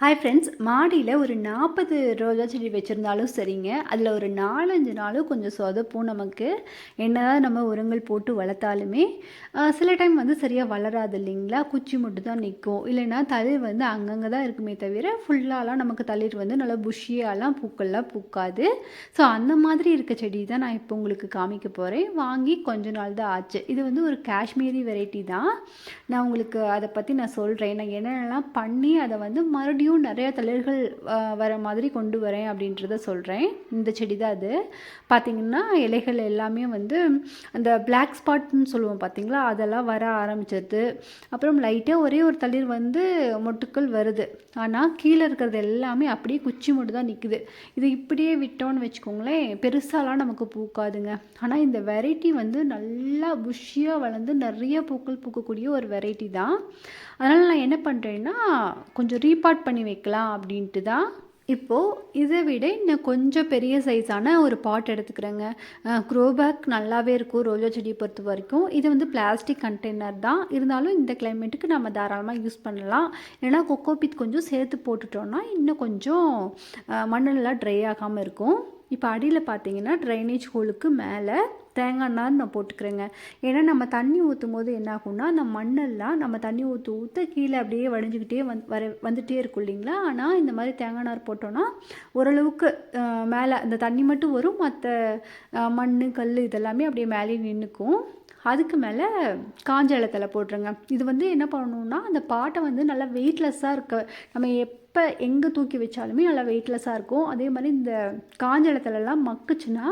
Hi friends மாடியில் ஒரு நாற்பது ரோஜா செடி வச்சுருந்தாலும் சரிங்க. அதில் ஒரு நாலஞ்சு நாளும் கொஞ்சம் சொதப்பும் நமக்கு. என்னதான் நம்ம உரங்கள் போட்டு வளர்த்தாலுமே சில டைம் வந்து சரியாக வளராது இல்லைங்களா? குச்சி மட்டும் தான் நிற்கும் இல்லைன்னா தளிர் வந்து அங்கங்கே தான் இருக்குமே தவிர ஃபுல்லாலாம் நமக்கு தளிர் வந்து நல்லா புஷியாலாம் பூக்கள்லாம் பூக்காது. ஸோ அந்த மாதிரி இருக்க செடி தான் நான் இப்போ உங்களுக்கு காமிக்க போகிறேன் வாங்கி கொஞ்ச நாள் தான் ஆச்சு. இது வந்து ஒரு காஷ்மீரி வெரைட்டி தான். நான் உங்களுக்கு அதை பற்றி நான் சொல்கிறேன் நான் என்னென்னலாம் பண்ணி அதை வந்து மறுபடியும் நிறைய தளிர்கள் வர மாதிரி கொண்டு வரேன் அப்படின்றத சொல்கிறேன் இந்த செடி தான் அது பார்த்திங்கன்னா இலைகள் எல்லாமே வந்து அந்த பிளாக் ஸ்பாட்னு சொல்லுவோம் பார்த்திங்களா அதெல்லாம் வர ஆரம்பிச்சிருது. அப்புறம் லைட்டாக ஒரே ஒரு தளிர் வந்து மொட்டுக்கள் வருது. ஆனால் கீழே இருக்கிறது எல்லாமே அப்படியே குச்சி மட்டும் தான் நிற்குது இது இப்படியே விட்டோம்னு வச்சுக்கோங்களேன் பெருசாலாம் நமக்கு பூக்காதுங்க. ஆனால் இந்த வெரைட்டி வந்து நல்லா புஷ்ஷியாக வளர்ந்து நிறைய பூக்கள் பூக்கக்கூடிய ஒரு வெரைட்டி தான். அதனால் நான் என்ன பண்ணுறேன்னா கொஞ்சம் ரீபார்ட் பண்ணி பண்ணி வைக்கலாம் அப்படின்ட்டு தான். இப்போது இதை விட இன்னும் கொஞ்சம் பெரிய சைஸான ஒரு பாட் எடுத்துக்கிறேங்க. குரோபேக் நல்லாவே இருக்கும் ரோஜா செடியை பொறுத்த வரைக்கும். இது வந்து பிளாஸ்டிக் கண்டெய்னர் தான். இருந்தாலும் இந்த கிளைமேட்டுக்கு நம்ம தாராளமாக யூஸ் பண்ணலாம். ஏன்னா கொக்கோபித் கொஞ்சம் சேர்த்து போட்டுட்டோன்னா இன்னும் கொஞ்சம் மண்ணெல்லாம் ட்ரை ஆகாமல் இருக்கும். இப்போ அடியில் பார்த்தீங்கன்னா ட்ரைனேஜ் ஹோலுக்கு மேலே தேங்காய் நார் நான் போட்டுக்கிறேங்க. ஏன்னா நம்ம தண்ணி ஊற்றும் போது என்ன ஆகும்னா அந்த மண்ணெல்லாம் நம்ம தண்ணி ஊற்ற ஊற்ற கீழே அப்படியே வடிஞ்சுக்கிட்டே வந் வர வந்துகிட்டே இருக்கும் இல்லைங்களா? ஆனால் இந்த மாதிரி தேங்காய் நார் போட்டோன்னா ஓரளவுக்கு மேலே அந்த தண்ணி மட்டும் வரும். மற்ற மண் கல் இதெல்லாமே அப்படியே மேலே நின்றுக்கும் அதுக்கு மேலே காஞ்ச இலத்தில் போட்டுருங்க இது வந்து என்ன பண்ணணும்னா அந்த பாட்டை வந்து நல்லா வெயிட்லெஸ்ஸாக இருக்க நம்ம எப் எப்போ எங்கே தூக்கி வச்சாலுமே நல்லா வெயிட்லெஸ்ஸாக இருக்கும். அதே மாதிரி இந்த காஞ்ச இடத்துலலாம் மக்குச்சுன்னா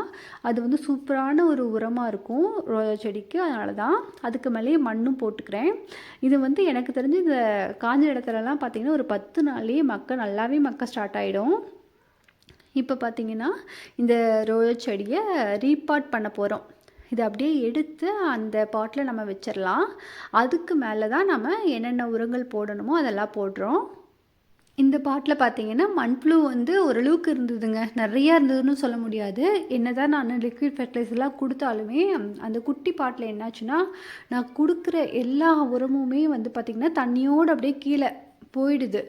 அது வந்து சூப்பரான ஒரு உரமாக இருக்கும். ரோஜா செடிக்கு. அதனால தான் அதுக்கு மேலேயே மண்ணும் போட்டுக்கிறேன். இது வந்து எனக்கு தெரிஞ்சு இந்த காஞ்ச இடத்துலலாம் பார்த்திங்கன்னா ஒரு பத்து நாள்லேயே மக்க நல்லாவே மக்க ஸ்டார்ட் ஆகிடும் இப்போ பார்த்தீங்கன்னா இந்த ரோஜா செடியை ரீபாட் பண்ண போகிறோம் இதை அப்படியே எடுத்து அந்த பாட்டில் நம்ம வச்சிடலாம் அதுக்கு மேலே தான் நம்ம என்னென்ன உரங்கள் போடணுமோ அதெல்லாம் போடுறோம். இந்த பாட்டில் பார்த்தீங்கன்னா மண்புழு வந்து ஓரளவுக்கு இருந்ததுங்க. நிறையா இருந்ததுன்னு சொல்ல முடியாது. என்ன தான் நான் லிக்விட் ஃபெர்டிலைசர்லாம் கொடுத்தாலுமே அந்த குட்டி பாட்டில் என்னாச்சுன்னா நான் கொடுக்குற எல்லா உரமுமே வந்து பார்த்திங்கன்னா தண்ணியோடு அப்படியே கீழே போயிடுது.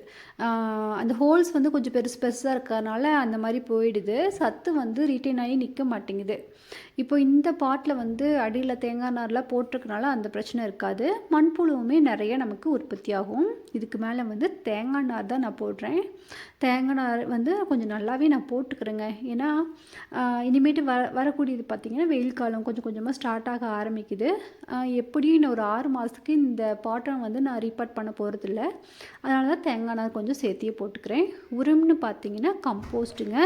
அந்த ஹோல்ஸ் வந்து கொஞ்சம் பெருசு பெருசாக இருக்கிறதுனால அந்த மாதிரி போயிடுது. சத்து வந்து ரிட்டைன் ஆகி நிற்க மாட்டேங்குது. இப்போ இந்த பாட்டில் வந்து அடியில் தேங்காய் நார்லாம் போட்டிருக்கனால அந்த பிரச்சனை இருக்காது. மண்புழுவுமே நிறைய நமக்கு உற்பத்தி ஆகும் இதுக்கு மேலே வந்து தேங்காய் நார் தான் நான் போடுறேன். தேங்காய் நார் வந்து கொஞ்சம் நல்லாவே நான் போட்டுக்கிறேங்க. ஏன்னா இனிமேட்டு வர வரக்கூடியது பார்த்திங்கன்னா வெயில் காலம் கொஞ்சம் கொஞ்சமாக ஸ்டார்ட் ஆக ஆரம்பிக்குது. எப்படியும் இன்னும் ஒரு ஆறு மாதத்துக்கு இந்த பாட்டை வந்து நான் ரீபார்ட் பண்ண போகிறதில்ல அதனால தான் தேங்காய் நான் கொஞ்சம் சேர்த்தியே போட்டுக்கிறேன். உரம்னு பார்த்தீங்கன்னா கம்போஸ்ட்டுங்க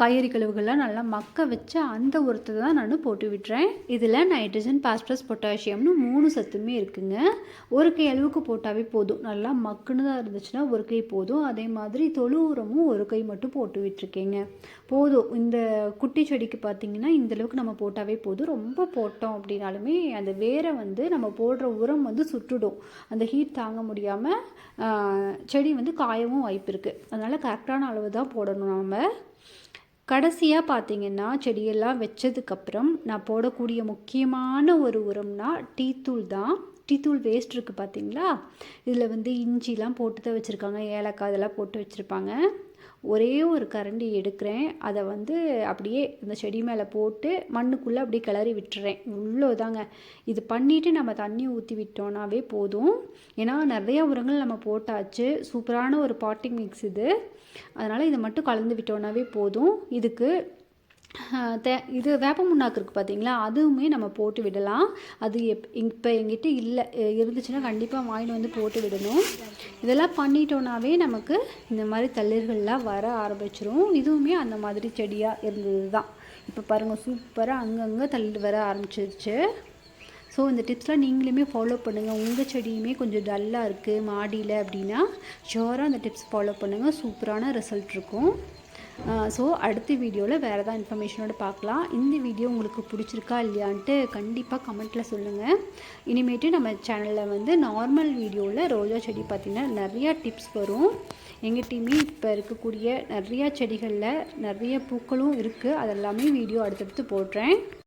காய்கறி கழிவுகள்லாம் நல்லா மக்க வச்சு அந்த உரத்தை தான் நான் போட்டு விட்டுறேன். இதில் நைட்ரஜன் பாஸ்பரஸ் பொட்டாசியம்னு மூணு சத்துமே இருக்குங்க. ஒரு கை அளவுக்கு போட்டாவே போதும். நல்லா மக்குனதாக இருந்துச்சுன்னா ஒரு கை போதும். அதே மாதிரி தொழு உரமும் ஒரு கை மட்டும் போட்டு விட்டுருக்கேங்க. போதும். இந்த குட்டி செடிக்கு பார்த்தீங்கன்னா இந்த அளவுக்கு நம்ம போட்டாவே போதும். ரொம்ப போட்டோம் அப்படின்னாலுமே அந்த வேரை வந்து நம்ம போடுற உரம் வந்து சுட்டுடும். அந்த ஹீட் தாங்க முடியாமல் செடி வந்து காயவும் வாய்ப்பு இருக்குது அதனால் கரெக்டான அளவு தான் போடணும் நம்ம கடைசியாக பார்த்தீங்கன்னா செடியெல்லாம் வச்சதுக்கப்புறம் நான் போடக்கூடிய முக்கியமான ஒரு உரம்னா டீத்தூள் தான். டீத்தூள் வேஸ்ட் இருக்குது பார்த்தீங்களா இதில் வந்து இஞ்சிலாம் போட்டு தான் வச்சுருக்காங்க ஏலக்காய் இதெல்லாம் போட்டு வச்சுருப்பாங்க. ஒரே ஒரு கரண்டி எடுக்கிறேன். அதை வந்து அப்படியே இந்த செடி மேலே போட்டு மண்ணுக்குள்ளே அப்படியே கிளறி விட்டுறேன். இவ்வளோதாங்க இது பண்ணிவிட்டு நம்ம தண்ணி ஊற்றி விட்டோன்னாவே போதும். ஏன்னா நிறைய உரங்கள் நம்ம போட்டாச்சு. சூப்பரான ஒரு பாட்டிங் மிக்ஸ் இது. அதனால் இதை மட்டும் கலந்து விட்டோன்னாவே போதும். இதுக்கு தே இது வேப்ப முன்னாக்கு இருக்குது பார்த்தீங்களா அதுவுமே நம்ம போட்டு விடலாம். அது எப் இப்போ எங்கிட்ட இல்லை. இருந்துச்சுன்னா கண்டிப்பாக வாங்கிட்டு வந்து போட்டு விடணும். இதெல்லாம் பண்ணிட்டோன்னாவே நமக்கு இந்த மாதிரி தளிர்கள்லாம் வர ஆரம்பிச்சிரும். இதுவுமே அந்த மாதிரி செடியாக இருந்தது தான் இப்போ பாருங்கள் சூப்பராக அங்கங்கே தளிர் வர ஆரம்பிச்சிருச்சு. ஸோ இந்த டிப்ஸ்லாம் நீங்களுமே ஃபாலோ பண்ணுங்கள் உங்கள் செடியுமே கொஞ்சம் டல்லாக இருக்குது மாடியில் அப்படின்னா ஷோராக அந்த டிப்ஸ் ஃபாலோ பண்ணுங்கள் சூப்பரான ரிசல்ட் இருக்கும். ஸோ அடுத்த வீடியோவில் வேறு ஏதாவது இன்ஃபர்மேஷனோட பார்க்கலாம். இந்த வீடியோ உங்களுக்கு பிடிச்சிருக்கா இல்லையான்ட்டு கண்டிப்பாக கமெண்ட்டில் சொல்லுங்கள் இனிமேட்டு நம்ம சேனலில் வந்து நார்மல் வீடியோவில் ரோஜா செடி பார்த்திங்கன்னா நிறையா டிப்ஸ் வரும். எங்கள் டீமே இப்போ இருக்கக்கூடிய நிறையா செடிகளில் நிறைய பூக்களும் இருக்குது அதெல்லாமே வீடியோ அடுத்தடுத்து போடுறேன்.